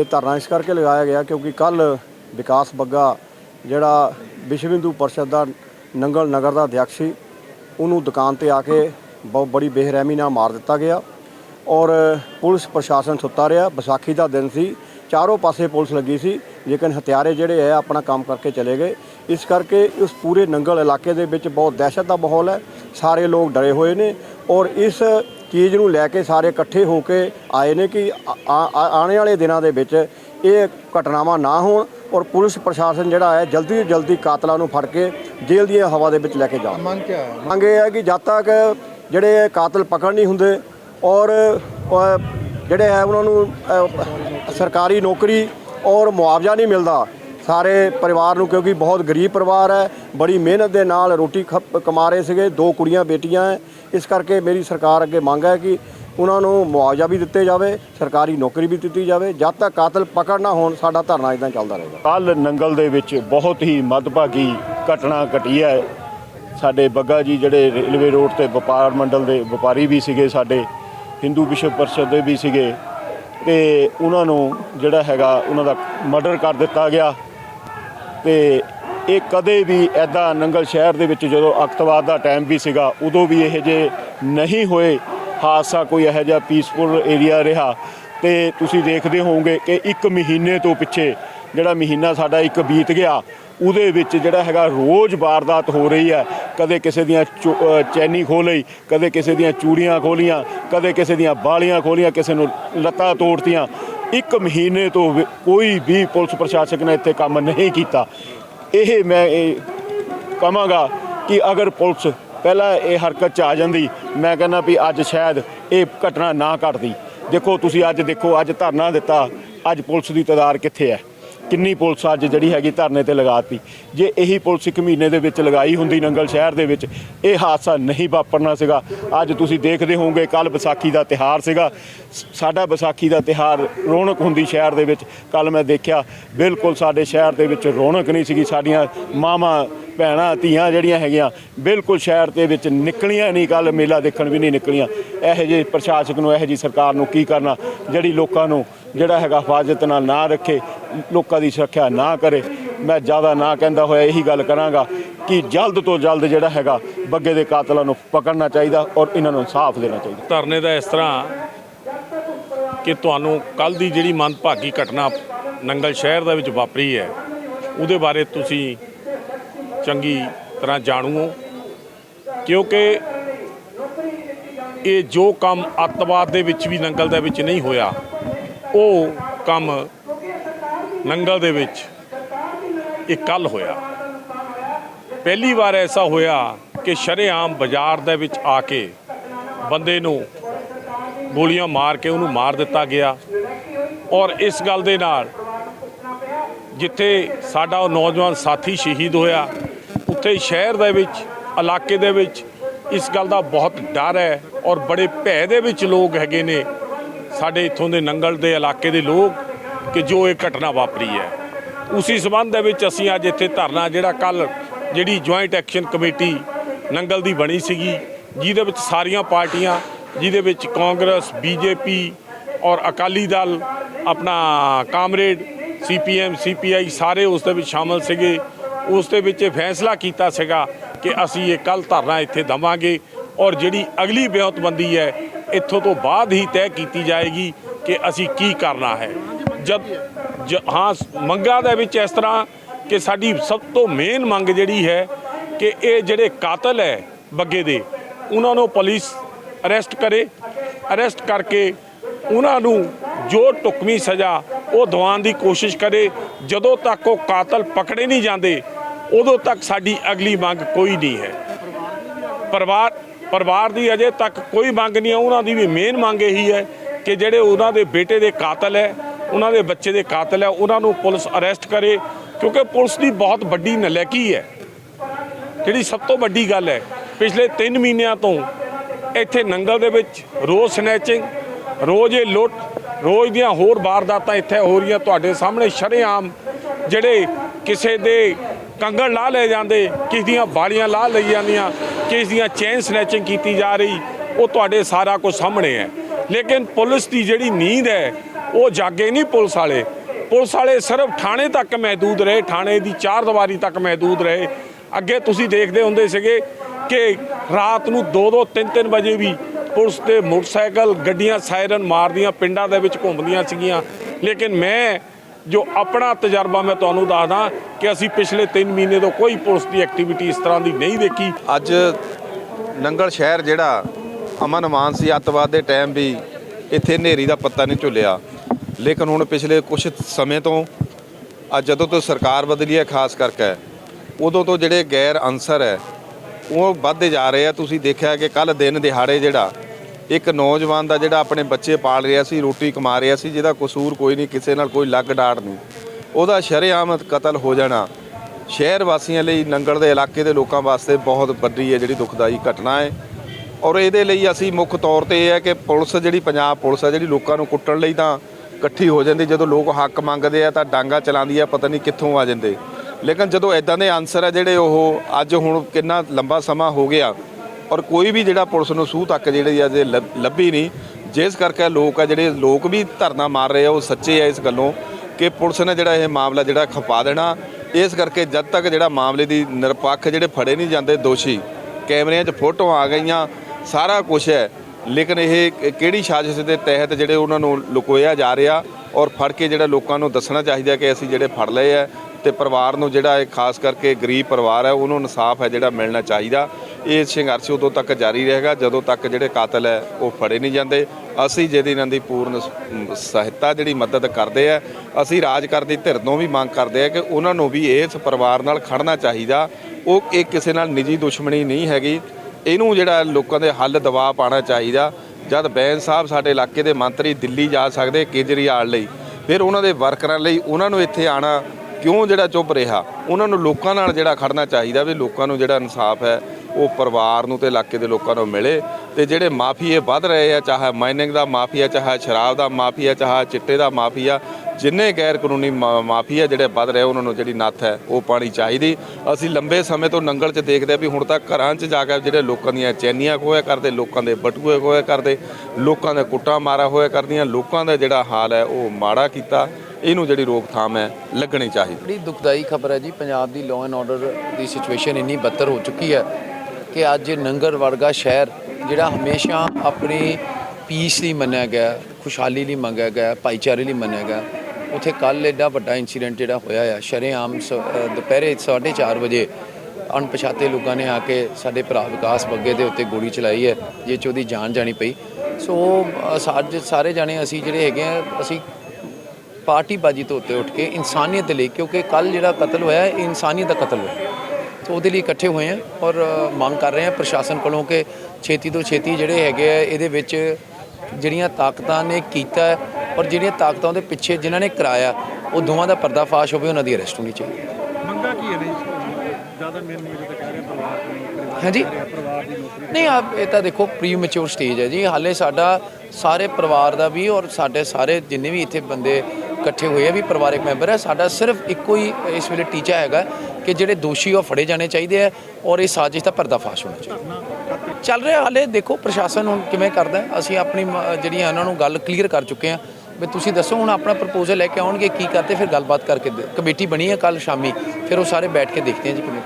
ਇਹ ਧਰਨਾ ਇਸ ਕਰਕੇ ਲਗਾਇਆ ਗਿਆ ਕਿਉਂਕਿ ਕੱਲ ਵਿਕਾਸ ਬੱਗਾ, ਜਿਹੜਾ ਵਿਸ਼ਵ ਹਿੰਦੂ ਪਰਿਸ਼ਦ ਦਾ ਨੰਗਲ ਨਗਰ ਦਾ ਅਧਿਆਕਸ਼ ਸੀ, ਉਹਨੂੰ ਦੁਕਾਨ ਤੇ ਆ ਕੇ ਬਹੁਤ ਬੜੀ ਬੇਰਹਿਮੀ ਨਾਲ ਮਾਰ ਦਿੱਤਾ ਗਿਆ ਔਰ ਪੁਲਿਸ ਪ੍ਰਸ਼ਾਸਨ ਸੁੱਤਾ ਰਿਹਾ, ਵਿਸਾਖੀ ਦਾ ਦਿਨ ਸੀ, ਚਾਰੋਂ ਪਾਸੇ ਪੁਲਿਸ ਲੱਗੀ ਸੀ, ਲੇਕਿਨ ਹਥਿਆਰੇ ਜਿਹੜੇ ਹੈ ਆਪਣਾ ਕੰਮ ਕਰਕੇ ਚਲੇ ਗਏ। ਇਸ ਕਰਕੇ ਉਸ ਪੂਰੇ ਨੰਗਲ ਇਲਾਕੇ ਦੇ ਵਿੱਚ ਬਹੁਤ ਦਹਿਸ਼ਤ ਦਾ ਮਾਹੌਲ ਹੈ, ਸਾਰੇ ਲੋਕ ਡਰੇ ਹੋਏ ਨੇ ਔਰ ਇਸ ਚੀਜ਼ ਨੂੰ ਲੈ ਕੇ ਸਾਰੇ ਇਕੱਠੇ ਹੋ ਕੇ ਆਏ ਨੇ ਕਿ ਆਉਣ ਵਾਲੇ ਦਿਨਾਂ ਦੇ ਵਿੱਚ ਇਹ ਘਟਨਾਵਾਂ ਨਾ ਹੋਣ ਔਰ ਪੁਲਿਸ ਪ੍ਰਸ਼ਾਸਨ ਜਿਹੜਾ ਹੈ ਜਲਦੀ ਤੋਂ ਜਲਦੀ ਕਾਤਲਾਂ ਨੂੰ ਫੜ ਕੇ ਜੇਲ੍ਹ ਦੀ ਹਵਾ ਦੇ ਵਿੱਚ ਲੈ ਕੇ ਜਾਣ ਮੰਗ ਕਿਆ ਹੈ? ਮੰਗ ਇਹ ਹੈ ਕਿ ਜਦ ਤੱਕ ਜਿਹੜੇ ਕਾਤਲ ਪਕੜ ਨਹੀਂ ਹੁੰਦੇ ਔਰ ਜਿਹੜੇ ਹੈ ਉਹਨਾਂ ਨੂੰ ਸਰਕਾਰੀ ਨੌਕਰੀ ਔਰ ਮੁਆਵਜ਼ਾ ਨਹੀਂ ਮਿਲਦਾ ਸਾਰੇ ਪਰਿਵਾਰ ਨੂੰ ਕਿਉਂਕਿ ਬਹੁਤ ਗਰੀਬ ਪਰਿਵਾਰ ਹੈ ਬੜੀ ਮਿਹਨਤ ਦੇ ਨਾਲ ਰੋਟੀ ਕਮਾ ਰਹੇ ਸੀਗੇ ਦੋ ਕੁੜੀਆਂ ਬੇਟੀਆਂ ਹੈ। ਇਸ ਕਰਕੇ ਮੇਰੀ ਸਰਕਾਰ ਅੱਗੇ ਮੰਗ ਹੈ ਕਿ ਉਹਨਾਂ ਨੂੰ ਮੁਆਵਜ਼ਾ ਵੀ ਦਿੱਤੇ ਜਾਵੇ, ਸਰਕਾਰੀ ਨੌਕਰੀ ਵੀ ਦਿੱਤੀ ਜਾਵੇ, ਜਦ ਤੱਕ ਕਾਤਲ ਪਕੜ ਨਾ ਹੋਣ, ਸਾਡਾ ਧਰਨਾ ਇਦਾਂ ਚੱਲਦਾ ਰਹੇਗਾ। ਕੱਲ ਨੰਗਲ ਦੇ ਵਿੱਚ ਬਹੁਤ ਹੀ ਮੱਦਭਾਗੀ ਘਟਨਾ ਘਟੀ ਹੈ। ਸਾਡੇ ਬੱਗਾ ਜੀ ਜਿਹੜੇ ਰੇਲਵੇ ਰੋਡ ਤੇ ਵਪਾਰ ਮੰਡਲ ਦੇ ਵਪਾਰੀ ਵੀ ਸੀਗੇ ਸਾਡੇ ਹਿੰਦੂ ਵਿਸ਼ਵ ਪਰਿਸ਼ਦ ਦੇ ਵੀ ਸੀਗੇ। ਤੇ ਉਹਨਾਂ ਨੂੰ ਜਿਹੜਾ ਹੈਗਾ, ਉਹਨਾਂ ਦਾ ਮਰਡਰ ਕਰ ਦਿੱਤਾ ਗਿਆ। ਤੇ ਇਹ ਕਦੇ ਵੀ ਐਦਾਂ ਨੰਗਲ ਸ਼ਹਿਰ ਦੇ ਵਿੱਚ ਜਦੋਂ ਅਕਤਵਾਦ ਦਾ ਟਾਈਮ ਵੀ ਸੀਗਾ, ਉਦੋਂ ਵੀ ਇਹ ਜੇ ਨਹੀਂ ਹੋਏ, ਹਾਦਸਾ ਕੋਈ ਇਹੋ ਜਿਹਾ ਪੀਸਫੁਲ ਏਰੀਆ ਰਿਹਾ। ਤੇ ਤੁਸੀਂ ਦੇਖਦੇ ਹੋਵੋਗੇ ਕਿ ਇੱਕ ਮਹੀਨੇ ਤੋਂ ਪਿੱਛੇ ਜਿਹੜਾ ਮਹੀਨਾ ਸਾਡਾ ਇੱਕ ਬੀਤ ਗਿਆ, ਉਹਦੇ ਵਿੱਚ ਜਿਹੜਾ ਹੈਗਾ ਰੋਜ਼ ਵਾਰਦਾਤ ਹੋ ਰਹੀ ਹੈ। ਕਦੇ ਕਿਸੇ ਦੀਆਂ ਚੋ- ਚੈਨੀ ਖੋਹ ਲਈ, ਕਦੇ ਕਿਸੇ ਦੀਆਂ ਚੂੜੀਆਂ ਖੋਲੀਆਂ ਕਦੇ ਕਿਸੇ ਦੀਆਂ ਬਾਲੀਆਂ ਖੋਲੀਆਂ ਕਿਸੇ ਨੂੰ ਲੱਤਾਂ ਤੋੜਤੀਆਂ। ਇੱਕ ਮਹੀਨੇ ਤੋਂ ਵੀ ਕੋਈ ਵੀ ਪੁਲਿਸ ਪ੍ਰਸ਼ਾਸਕ ਨੇ ਇੱਥੇ ਕੰਮ ਨਹੀਂ ਕੀਤਾ। ਇਹ ਮੈਂ ਇਹ ਕਹਾਂਗਾ ਕਿ ਅਗਰ ਪੁਲਿਸ ਪਹਿਲਾਂ ਇਹ ਹਰਕਤ 'ਚ ਆ ਜਾਂਦੀ, ਮੈਂ ਕਹਿੰਦਾ ਵੀ ਅੱਜ ਸ਼ਾਇਦ ਇਹ ਘਟਨਾ ਨਾ ਘਟਦੀ। ਦੇਖੋ, ਤੁਸੀਂ ਅੱਜ ਦੇਖੋ, ਅੱਜ ਧਰਨਾ ਦਿੱਤਾ, ਅੱਜ ਪੁਲਿਸ ਦੀ ਤਦਾਰ ਕਿੱਥੇ ਹੈ? ਕਿੰਨੀ ਪੁਲਿਸ ਅੱਜ ਜਿਹੜੀ ਹੈਗੀ ਧਰਨੇ ਤੇ ਲਗਾਤੀ। ਜੇ ਇਹੀ ਪੁਲਿਸ ਇੱਕ ਮਹੀਨੇ ਦੇ ਵਿੱਚ ਲਗਾਈ ਹੁੰਦੀ ਨੰਗਲ ਸ਼ਹਿਰ ਦੇ ਵਿੱਚ, ਇਹ ਹਾਦਸਾ ਨਹੀਂ ਵਾਪਰਨਾ ਸੀਗਾ। ਅੱਜ ਤੁਸੀਂ ਦੇਖਦੇ ਹੋਵੋਗੇ ਕੱਲ ਵਿਸਾਖੀ ਦਾ ਤਿਹਾਰ ਸੀਗਾ। ਸ- ਸਾਡਾ ਵਿਸਾਖੀ ਦਾ ਤਿਹਾਰ ਰੌਣਕ ਹੁੰਦੀ ਸ਼ਹਿਰ ਦੇ ਵਿੱਚ। ਕੱਲ ਮੈਂ ਦੇਖਿਆ, ਬਿਲਕੁਲ ਸਾਡੇ ਸ਼ਹਿਰ ਦੇ ਵਿੱਚ ਰੌਣਕ ਨਹੀਂ ਸੀਗੀ। ਸਾਡੀਆਂ ਮਾਵਾਂ, ਭੈਣਾਂ, ਧੀਆਂ ਜਿਹੜੀਆਂ ਹੈਗੀਆਂ, ਬਿਲਕੁਲ ਸ਼ਹਿਰ ਦੇ ਵਿੱਚ ਨਿਕਲੀਆਂ ਨਹੀਂ। ਕੱਲ ਮੇਲਾ ਦੇਖਣ ਵੀ ਨਹੀਂ ਨਿਕਲੀਆਂ। ਇਹੋ ਜਿਹੇ ਪ੍ਰਸ਼ਾਸਕ ਨੂੰ, ਇਹੋ ਜਿਹੀ ਸਰਕਾਰ ਨੂੰ ਕੀ ਕਰਨਾ? ਜਿਹੜੀ ਲੋਕਾਂ ਨੂੰ ਜਿਹੜਾ ਹੈਗਾ ਹਿਫਾਜ਼ਤ ਨਾਲ ਨਾ ਰੱਖੇ, ਲੋਕਾਂ ਦੀ ਸੁਰੱਖਿਆ ਨਾ ਕਰੇ। ਮੈਂ ਜ਼ਿਆਦਾ ਨਾ ਕਹਿੰਦਾ ਹੋਇਆ ਇਹੀ ਗੱਲ ਕਰਾਂਗਾ ਕਿ ਜਲਦ ਤੋਂ ਜਲਦ ਜਿਹੜਾ ਹੈਗਾ ਬੱਗੇ ਦੇ ਕਾਤਲਾਂ ਨੂੰ ਪਕੜਨਾ ਚਾਹੀਦਾ ਔਰ ਇਹਨਾਂ ਨੂੰ ਇਨਸਾਫ ਦੇਣਾ ਚਾਹੀਦਾ। ਧਰਨੇ ਦਾ ਇਸ ਤਰ੍ਹਾਂ ਕਿ ਤੁਹਾਨੂੰ ਕੱਲ ਦੀ ਜਿਹੜੀ ਮੰਦਭਾਗੀ ਘਟਨਾ ਨੰਗਲ ਸ਼ਹਿਰ ਦੇ ਵਿੱਚ ਵਾਪਰੀ ਹੈ, ਉਹਦੇ ਬਾਰੇ ਤੁਸੀਂ ਚੰਗੀ ਤਰ੍ਹਾਂ ਜਾਣੂ ਹੋ ਕਿਉਂਕਿ ਇਹ ਜੋ ਕੰਮ ਅੱਤਵਾਦ ਦੇ ਵਿੱਚ ਵੀ ਨੰਗਲ ਦੇ ਵਿੱਚ ਨਹੀਂ ਹੋਇਆ ਉਹ ਕੰਮ ਨੰਗਲ ਦੇ ਵਿੱਚ ਇਹ ਕੱਲ ਹੋਇਆ। ਪਹਿਲੀ ਵਾਰ ਐਸਾ ਹੋਇਆ ਕਿ ਸ਼ਰੇਆਮ ਬਾਜ਼ਾਰ ਦੇ ਵਿੱਚ ਆ ਕੇ ਬੰਦੇ ਨੂੰ ਗੋਲੀਆਂ ਮਾਰ ਕੇ ਉਹਨੂੰ ਮਾਰ ਦਿੱਤਾ ਗਿਆ। ਔਰ ਇਸ ਗੱਲ ਦੇ ਨਾਲ ਜਿੱਥੇ ਸਾਡਾ ਉਹ ਨੌਜਵਾਨ ਸਾਥੀ ਸ਼ਹੀਦ ਹੋਇਆ, ਉੱਥੇ ਸ਼ਹਿਰ ਦੇ ਵਿੱਚ, ਇਲਾਕੇ ਦੇ ਵਿੱਚ ਇਸ ਗੱਲ ਦਾ ਬਹੁਤ ਡਰ ਹੈ ਔਰ ਬੜੇ ਭੈ ਦੇ ਵਿੱਚ ਲੋਕ ਹੈਗੇ ਨੇ। ਸਾਡੇ ਇੱਥੋਂ ਦੇ ਨੰਗਲ ਦੇ ਇਲਾਕੇ ਦੇ ਲੋਕ ਕਿ ਜੋ ਇਹ ਘਟਨਾ ਵਾਪਰੀ ਹੈ। ਉਸੇ ਸਬੰਧ ਦੇ ਵਿੱਚ ਅਸੀਂ ਅੱਜ ਇੱਥੇ ਧਰਨਾ ਜਿਹੜਾ ਕੱਲ ਜਿਹੜੀ ਜੁਆਇੰਟ ਐਕਸ਼ਨ ਕਮੇਟੀ ਨੰਗਲ ਦੀ ਬਣੀ ਸੀਗੀ, ਜਿਹਦੇ ਵਿੱਚ ਸਾਰੀਆਂ ਪਾਰਟੀਆਂ, ਜਿਹਦੇ ਵਿੱਚ ਕਾਂਗਰਸ, ਬੀਜੇਪੀ ਔਰ ਅਕਾਲੀ ਦਲ, ਆਪਣਾ ਕਾਮਰੇਡ, ਸੀਪੀਐਮ, ਸੀਪੀਆਈ ਸਾਰੇ ਉਸ ਦੇ ਵਿੱਚ ਸ਼ਾਮਲ ਸੀਗੇ। ਉਸ ਦੇ ਵਿੱਚ ਇਹ ਫੈਸਲਾ ਕੀਤਾ ਸੀਗਾ ਕਿ ਅਸੀਂ ਇਹ ਕੱਲ ਧਰਨਾ ਇੱਥੇ ਦਵਾਂਗੇ ਔਰ ਜਿਹੜੀ ਅਗਲੀ ਬਿਆਨਤਬੰਦੀ ਹੈ ਇੱਥੋਂ ਤੋਂ ਬਾਅਦ ਹੀ ਤੈਅ ਕੀਤੀ ਜਾਏਗੀ ਕਿ ਅਸੀਂ ਕੀ ਕਰਨਾ ਹੈ। ਜਦ ਜ- ਹਾਂ, ਮੰਗਾਂ ਦੇ ਵਿੱਚ ਇਸ ਤਰ੍ਹਾਂ ਕਿ ਸਾਡੀ ਸਭ ਤੋਂ ਮੇਨ ਮੰਗ ਜਿਹੜੀ ਹੈ ਕਿ ਇਹ ਜਿਹੜੇ ਕਾਤਲ ਹੈ ਬੱਗੇ ਦੇ, ਉਹਨਾਂ ਨੂੰ ਪੁਲਿਸ ਅਰੈਸਟ ਕਰੇ। ਅਰੈਸਟ ਕਰਕੇ ਉਹਨਾਂ ਨੂੰ ਜੋ ਟੁਕਮੀ ਸਜ਼ਾ ਉਹ ਦਿਵਾਉਣ ਦੀ ਕੋਸ਼ਿਸ਼ ਕਰੇ। ਜਦੋਂ ਤੱਕ ਉਹ ਕਾਤਲ ਪਕੜੇ ਨਹੀਂ ਜਾਂਦੇ, ਉਦੋਂ ਤੱਕ ਸਾਡੀ ਅਗਲੀ ਮੰਗ ਕੋਈ ਨਹੀਂ ਹੈ। ਪਰਿਵਾਰ ਪਰਿਵਾਰ ਦੀ ਅਜੇ ਤੱਕ ਕੋਈ ਮੰਗ ਨਹੀਂ ਹੈ। ਉਹਨਾਂ ਦੀ ਵੀ ਮੇਨ ਮੰਗ ਇਹੀ ਹੈ ਕਿ ਜਿਹੜੇ ਉਹਨਾਂ ਦੇ ਬੇਟੇ ਦੇ ਕਾਤਲ ਹੈ, ਉਹਨਾਂ ਦੇ ਬੱਚੇ ਦੇ ਕਾਤਲ ਹੈ, ਉਹਨਾਂ ਨੂੰ ਪੁਲਿਸ ਅਰੈਸਟ ਕਰੇ, ਕਿਉਂਕਿ ਪੁਲਿਸ ਦੀ ਬਹੁਤ ਵੱਡੀ ਨਲੈਕੀ ਹੈ। ਜਿਹੜੀ ਸਭ ਤੋਂ ਵੱਡੀ ਗੱਲ ਹੈ, ਪਿਛਲੇ 3 ਮਹੀਨਿਆਂ ਤੋਂ ਇੱਥੇ ਨੰਗਲ ਦੇ ਵਿੱਚ ਰੋਜ਼ ਸਨੈਚਿੰਗ, ਰੋਜ਼ ਇਹ ਲੁੱਟ, ਰੋਜ਼ ਦੀਆਂ ਹੋਰ ਵਾਰਦਾਤਾਂ ਇੱਥੇ ਹੋ ਰਹੀਆਂ ਤੁਹਾਡੇ ਸਾਹਮਣੇ ਸ਼ਰੇਆਮ ਜਿਹੜੇ ਕਿਸੇ ਦੇ ਕੰਗਣ ਲਾ ਲੈ ਜਾਂਦੇ, ਕਿਸੇ ਦੀਆਂ ਬਾਲੀਆਂ ਲਾ ਲਈ ਜਾਂਦੀਆਂ ਕਿਸੇ ਦੀਆਂ ਚੇਨ ਸਨੈਚਿੰਗ ਕੀਤੀ ਜਾ ਰਹੀ, ਉਹ ਤੁਹਾਡੇ ਸਾਰਾ ਕੁਝ ਸਾਹਮਣੇ ਹੈ। ਲੇਕਿਨ ਪੁਲਿਸ ਦੀ ਜਿਹੜੀ ਨੀਂਦ ਹੈ, ਉਹ ਜਾਗੇ ਨਹੀਂ ਪੁਲਿਸ ਵਾਲੇ। ਪੁਲਿਸ ਵਾਲੇ ਸਿਰਫ ਥਾਣੇ ਤੱਕ ਮਹਿਦੂਦ ਰਹੇ, ਥਾਣੇ ਦੀ ਚਾਰ ਦੀਵਾਰੀ ਤੱਕ ਮਹਿਦੂਦ ਰਹੇ। ਅੱਗੇ ਤੁਸੀਂ ਦੇਖਦੇ ਹੁੰਦੇ ਸੀਗੇ ਕਿ ਰਾਤ ਨੂੰ 2-2 3-3 ਵਜੇ ਵੀ ਪੁਲਿਸ ਦੇ ਮੋਟਰਸਾਈਕਲ, ਗੱਡੀਆਂ, ਸਾਇਰਨ ਮਾਰਦੀਆਂ, ਪਿੰਡਾਂ ਦੇ ਵਿੱਚ ਘੁੰਮਦੀਆਂ ਸੀਗੀਆਂ। ਲੇਕਿਨ ਮੈਂ ਜੋ ਆਪਣਾ ਤਜਰਬਾ ਮੈਂ ਤੁਹਾਨੂੰ ਦੱਸਦਾ ਕਿ ਅਸੀਂ ਪਿਛਲੇ 3 ਮਹੀਨੇ ਤੋਂ ਕੋਈ ਪੁਲਿਸ ਦੀ ਐਕਟੀਵਿਟੀ ਇਸ ਤਰ੍ਹਾਂ ਦੀ ਨਹੀਂ ਦੇਖੀ। ਅੱਜ ਨੰਗਲ ਸ਼ਹਿਰ ਜਿਹੜਾ ਅਮਨ ਅਮਾਨ ਸੀ, ਅੱਤਵਾਦ ਦੇ ਟਾਈਮ ਵੀ ਇੱਥੇ ਹਨੇਰੀ ਦਾ ਪੱਤਾ ਨਹੀਂ ਝੁੱਲਿਆ। ਲੇਕਿਨ ਹੁਣ ਪਿਛਲੇ ਕੁਝ ਸਮੇਂ ਤੋਂ ਅੱਜ ਜਦੋਂ ਤੋਂ ਸਰਕਾਰ ਬਦਲੀ ਹੈ, ਖਾਸ ਕਰਕੇ, ਉਦੋਂ ਤੋਂ ਜਿਹੜੇ ਗੈਰ ਅਨਸਰ ਹੈ, ਉਹ ਵੱਧਦੇ ਜਾ ਰਹੇ ਆ। ਤੁਸੀਂ ਦੇਖਿਆ ਕਿ ਕੱਲ ਦਿਨ ਦਿਹਾੜੇ ਜਿਹੜਾ ਇੱਕ ਨੌਜਵਾਨ ਦਾ ਜਿਹੜਾ ਆਪਣੇ ਬੱਚੇ ਪਾਲ ਰਿਹਾ ਸੀ, ਰੋਟੀ ਕਮਾ ਰਿਹਾ ਸੀ, ਜਿਹਦਾ ਕਸੂਰ ਕੋਈ ਨਹੀਂ, ਕਿਸੇ ਨਾਲ ਕੋਈ ਲੱਗ ਡਾੜ ਨਹੀਂ। ਉਹਦਾ ਸ਼ਰੇਆਮ ਕਤਲ ਹੋ ਜਾਣਾ। ਸ਼ਹਿਰ ਵਾਸੀਆਂ ਲਈ ਨੰਗਲ ਦੇ ਇਲਾਕੇ ਦੇ ਲੋਕਾਂ ਵਾਸਤੇ ਬਹੁਤ ਵੱਡੀ ਹੈ ਜਿਹੜੀ ਦੁਖਦਾਈ ਘਟਨਾ ਹੈ। ਔਰ ਇਹਦੇ ਲਈ ਅਸੀਂ ਮੁੱਖ ਤੌਰ ਤੇ ਇਹ ਹੈ ਕਿ ਪੁਲਿਸ ਜਿਹੜੀ ਪੰਜਾਬ ਪੁਲਿਸ ਹੈ, ਜਿਹੜੀ ਲੋਕਾਂ ਨੂੰ ਕੁੱਟਣ ਲਈ ਤਾਂ ਇਕੱਠੀ ਹੋ ਜਾਂਦੀ। ਜਦੋਂ ਲੋਕ ਹੱਕ ਮੰਗਦੇ ਆ ਤਾਂ ਡਾਂਗਾ ਚਲਾਉਂਦੀ ਆ, ਪਤਾ ਨਹੀਂ ਕਿੱਥੋਂ ਆ ਜਾਂਦੇ। ਲੇਕਿਨ ਜਦੋਂ ਇਦਾਂ ਦੇ ਆਨਸਰ ਆ ਜਿਹੜੇ ਉਹ ਅੱਜ ਹੁਣ ਕਿੰਨਾ ਲੰਬਾ ਸਮਾਂ ਹੋ ਗਿਆ ਔਰ ਕੋਈ ਵੀ ਜਿਹੜਾ ਪੁਲਿਸ ਨੂੰ ਸੂਹ ਤੱਕ ਜਿਹੜੀ ਅਜੇ ਲੱਭ- ਲੱਭੀ ਨਹੀਂ, ਜਿਸ ਕਰਕੇ ਲੋਕ ਆ ਜਿਹੜੇ ਲੋਕ ਵੀ ਧਰਨਾ ਮਾਰ ਰਹੇ ਆ, ਉਹ ਸੱਚੇ ਆ ਇਸ ਗੱਲੋਂ ਕਿ ਪੁਲਿਸ ਨੇ ਜਿਹੜਾ ਇਹ ਮਾਮਲਾ ਜਿਹੜਾ ਖਪਾ ਦੇਣਾ। ਇਸ ਕਰਕੇ ਜਦ ਤੱਕ ਜਿਹੜਾ ਮਾਮਲੇ ਦੀ ਨਿਰਪੱਖ ਜਿਹੜੇ ਫੜੇ ਨਹੀਂ ਜਾਂਦੇ ਦੋਸ਼ੀ, ਕੈਮਰਿਆਂ 'ਚ ਫੋਟੋਆਂ ਆ ਗਈਆਂ, ਸਾਰਾ ਕੁਝ ਹੈ। ਲੇਕਿਨ ਇਹ ਕਿਹੜੀ ਸਾਜ਼ਿਸ਼ ਦੇ ਤਹਿਤ ਜਿਹੜੇ ਉਹਨਾਂ ਨੂੰ ਲੁਕੋਇਆ ਜਾ ਰਿਹਾ ਔਰ ਫੜ ਕੇ ਜਿਹੜਾ ਲੋਕਾਂ ਨੂੰ ਦੱਸਣਾ ਚਾਹੀਦਾ ਕਿ ਅਸੀਂ ਜਿਹੜੇ ਫੜ ਲਏ ਆ ਤੇ ਪਰਿਵਾਰ ਨੂੰ ਜਿਹੜਾ ਇਹ ਖਾਸ ਕਰਕੇ ਗਰੀਬ ਪਰਿਵਾਰ ਹੈ ਉਹਨੂੰ ਇਨਸਾਫ ਹੈ ਜਿਹੜਾ ਮਿਲਣਾ ਚਾਹੀਦਾ। ਇਹ ਸੰਘਰਸ਼ ਉਦੋਂ ਤੱਕ ਜਾਰੀ ਰਹੇਗਾ, ਜਦੋਂ ਤੱਕ ਜਿਹੜੇ ਕਾਤਲ ਹੈ, ਉਹ ਫੜੇ ਨਹੀਂ ਜਾਂਦੇ। ਅਸੀਂ ਜਿਹਦੀ ਇਹਨਾਂ ਦੀ ਪੂਰਨ ਸਹਾਇਤਾ ਜਿਹੜੀ ਮਦਦ ਕਰਦੇ ਆ, ਅਸੀਂ ਰਾਜ ਕਰਦੀ ਧਿਰ ਤੋਂ ਵੀ ਮੰਗ ਕਰਦੇ ਆ ਕਿ ਉਹਨਾਂ ਨੂੰ ਵੀ ਇਸ ਪਰਿਵਾਰ ਨਾਲ ਖੜਨਾ ਚਾਹੀਦਾ। ਉਹ, ਇਹ ਕਿਸੇ ਨਾਲ ਨਿੱਜੀ ਦੁਸ਼ਮਣੀ ਨਹੀਂ ਹੈਗੀ। ਇਹਨੂੰ ਜਿਹੜਾ ਲੋਕਾਂ ਦੇ ਹੱਲ ਦਬਾਅ ਪਾਣਾ ਚਾਹੀਦਾ। ਜਦ ਬੈਂਸ ਸਾਹਿਬ ਸਾਡੇ ਇਲਾਕੇ ਦੇ ਮੰਤਰੀ ਦਿੱਲੀ ਜਾ ਸਕਦੇ ਕੇਜਰੀਵਾਲ ਲਈ, ਫਿਰ ਉਹਨਾਂ ਦੇ ਵਰਕਰਾਂ ਲਈ ਉਹਨਾਂ ਨੂੰ ਇੱਥੇ ਆਣਾ ਕਿਉਂ ਜਿਹੜਾ ਚੁੱਪ ਰਿਹਾ? ਉਹਨਾਂ ਨੂੰ ਲੋਕਾਂ ਨਾਲ ਜਿਹੜਾ ਖੜਨਾ ਚਾਹੀਦਾ ਵੀ ਲੋਕਾਂ ਨੂੰ ਜਿਹੜਾ ਇਨਸਾਫ ਹੈ ਉਹ ਪਰਿਵਾਰ ਨੂੰ ਤੇ ਇਲਾਕੇ ਦੇ ਲੋਕਾਂ ਨੂੰ ਮਿਲੇ ਤੇ ਜਿਹੜੇ ਮਾਫੀਏ ਵੱਧ ਰਹੇ ਆ, ਚਾਹੇ ਮਾਈਨਿੰਗ ਦਾ ਮਾਫੀਆ, ਚਾਹੇ ਸ਼ਰਾਬ ਦਾ ਮਾਫੀਆ, ਚਾਹੇ ਚਿੱਟੇ ਦਾ ਮਾਫੀਆ, ਜਿੰਨੇ ਗੈਰ ਕਾਨੂੰਨੀ ਮਾ- ਮਾਫੀਆ ਜਿਹੜੇ ਵੱਧ ਰਹੇ ਉਹਨਾਂ ਨੂੰ ਜਿਹੜੀ ਨੱਥ ਹੈ, ਉਹ ਪਾਣੀ ਚਾਹੀਦੀ। ਅਸੀਂ ਲੰਬੇ ਸਮੇਂ ਤੋਂ ਨੰਗਲ 'ਚ ਦੇਖਦੇ ਆ ਵੀ ਹੁਣ ਤੱਕ ਘਰਾਂ 'ਚ ਜਾ ਕੇ ਜਿਹੜੇ ਲੋਕਾਂ ਦੀਆਂ ਚੈਨੀਆਂ ਖੋਇਆ ਕਰਦੇ, ਲੋਕਾਂ ਦੇ ਬਟੂਏ ਖੋਇਆ ਕਰਦੇ, ਲੋਕਾਂ ਦੇ ਕੁੱਟਾਂ ਮਾਰਾ ਹੋਇਆ ਕਰਦੀਆਂ, ਲੋਕਾਂ ਦਾ ਜਿਹੜਾ ਹਾਲ ਹੈ, ਉਹ ਮਾੜਾ ਕੀਤਾ। ਇਹਨੂੰ ਜਿਹੜੀ ਰੋਕਥਾਮ ਹੈ, ਲੱਗਣੀ ਚਾਹੀਦੀ। ਬੜੀ ਦੁਖਦਾਈ ਖਬਰ ਹੈ ਜੀ, ਪੰਜਾਬ ਦੀ ਲਾਅ ਐਂਡ ਆਰਡਰ ਦੀ ਸਿਚੁਏਸ਼ਨ ਇੰਨੀ ਬਦਤਰ ਹੋ ਚੁੱਕੀ ਹੈ ਕਿ ਅੱਜ ਨੰਗਰ ਵਰਗਾ ਸ਼ਹਿਰ ਜਿਹੜਾ ਹਮੇਸ਼ਾ ਆਪਣੀ ਪੀਸ ਲਈ ਮੰਨਿਆ ਗਿਆ ਖੁਸ਼ਹਾਲੀ ਲਈ ਮੰਗਿਆ ਗਿਆ ਭਾਈਚਾਰੇ ਲਈ ਮੰਨਿਆ ਗਿਆ। ਉਥੇ ਕੱਲ ਐਡਾ ਵੱਡਾ ਇਨਸੀਡੈਂਟ ਜਿਹੜਾ ਹੋਇਆ ਆ ਸ਼ਰੇਆਮ ਸ- ਅ, ਦੁਪਹਿਰੇ 4:30 ਵਜੇ ਅਣਪਛਾਤੇ ਲੋਕਾਂ ਨੇ ਆ ਕੇ ਸਾਡੇ ਭਰਾ ਵਿਕਾਸ ਬੱਗੇ ਦੇ ਉੱਤੇ ਗੋਲੀ ਚਲਾਈ ਹੈ ਜਿਸ 'ਚ ਉਹਦੀ ਜਾਨ ਜਾਣੀ ਪਈ। ਸੋ ਸਾਰੇ ਜਾਣੇ ਅਸੀਂ ਜਿਹੜੇ ਹੈਗੇ ਆ ਅਸੀਂ ਪਾਰਟੀਬਾਜੀ ਤੋਂ ਉੱਤੇ ਉੱਠ ਕੇ ਇਨਸਾਨੀਅਤ ਲਈ ਕਿਉਂਕਿ ਕੱਲ ਜਿਹੜਾ ਕਤਲ ਹੋਇਆ ਇਨਸਾਨੀਅਤ ਦਾ ਕਤਲ ਹੋਇਆ। ਸੋ ਉਹਦੇ ਲਈ ਇਕੱਠੇ ਹੋਏ ਆ ਔਰ ਮੰਗ ਕਰ ਰਹੇ ਆ ਪ੍ਰਸ਼ਾਸਨ ਕੋਲੋਂ ਕਿ ਛੇਤੀ ਤੋਂ ਛੇਤੀ ਜਿਹੜੇ ਹੈਗੇ ਆ ਇਹਦੇ ਵਿੱਚ ਜਿਹੜੀਆਂ ਤਾਕਤਾਂ ਨੇ ਕੀਤਾ ਔਰ ਜਿਹੜੀਆਂ ਤਾਕਤਾਂ ਉਹਦੇ ਪਿੱਛੇ ਜਿਨ੍ਹਾਂ ਨੇ ਕਰਾਇਆ ਉਹ ਦੋਵਾਂ ਦਾ ਪਰਦਾਫਾਸ਼ ਹੋਵੇ ਉਹਨਾਂ ਦੀ ਅਰੈਸਟ ਹੋਣੀ ਚਾਹੀਦੀ ਮੰਗਾ ਕੀ ਹੈ ਜ਼ਿਆਦਾ ਮੇਨ ਮੇਰੇ ਤਾਂ ਕਹਿ ਰਿਹਾ ਪਰਿਵਾਰ ਦੀ ਹਾਂਜੀ। ਪਰਿਵਾਰ ਦੀ ਨੌਕਰੀ ਨਹੀਂ ਆ ਇਹ ਤਾਂ ਦੇਖੋ ਪ੍ਰੀ ਮੈਚੁਰ ਸਟੇਜ ਹੈ ਜੀ। ਹਾਲੇ ਸਾਡਾ ਸਾਰੇ ਪਰਿਵਾਰ ਦਾ ਵੀ ਔਰ ਸਾਡੇ ਸਾਰੇ ਜਿੰਨੇ ਵੀ ਇੱਥੇ ਬੰਦੇ ਇਕੱਠੇ ਹੋਏ ਆ ਵੀ ਪਰਿਵਾਰਕ ਮੈਂਬਰ ਹੈ ਸਾਡਾ ਸਿਰਫ ਇੱਕੋ ਹੀ ਇਸ ਵੇਲੇ ਟੀਚਾ ਹੈਗਾ ਕਿ ਜਿਹੜੇ ਦੋਸ਼ੀ ਉਹ ਫੜੇ ਜਾਣੇ ਚਾਹੀਦੇ ਆ ਔਰ ਇਹ ਸਾਜ਼ਿਸ਼ ਦਾ ਪਰਦਾਫਾਸ਼ ਹੋਣਾ ਚਾਹੀਦਾ। ਚੱਲ ਰਿਹਾ ਹਾਲੇ ਦੇਖੋ ਪ੍ਰਸ਼ਾਸਨ ਹੁਣ ਕਿਵੇਂ ਕਰਦਾ ਅਸੀਂ ਆਪਣੀ ਮ- ਜਿਹੜੀਆਂ ਉਹਨਾਂ ਨੂੰ ਗੱਲ ਕਲੀਅਰ ਕਰ ਚੁੱਕੇ ਆ ਵੀ ਤੁਸੀਂ ਦੱਸੋ ਹੁਣ ਆਪਣਾ ਪ੍ਰਪੋਜ਼ਲ ਲੈ ਕੇ ਆਉਣਗੇ, ਕੀ ਕਰਦੇ, ਫਿਰ ਗੱਲਬਾਤ ਕਰਕੇ ਕਮੇਟੀ ਬਣੀ ਹੈ ਕੱਲ ਸ਼ਾਮੀ। ਫਿਰ ਉਹ ਸਾਰੇ ਬੈਠ ਕੇ ਦੇਖਦੇ ਆ ਜੀ ਕਿਵੇਂ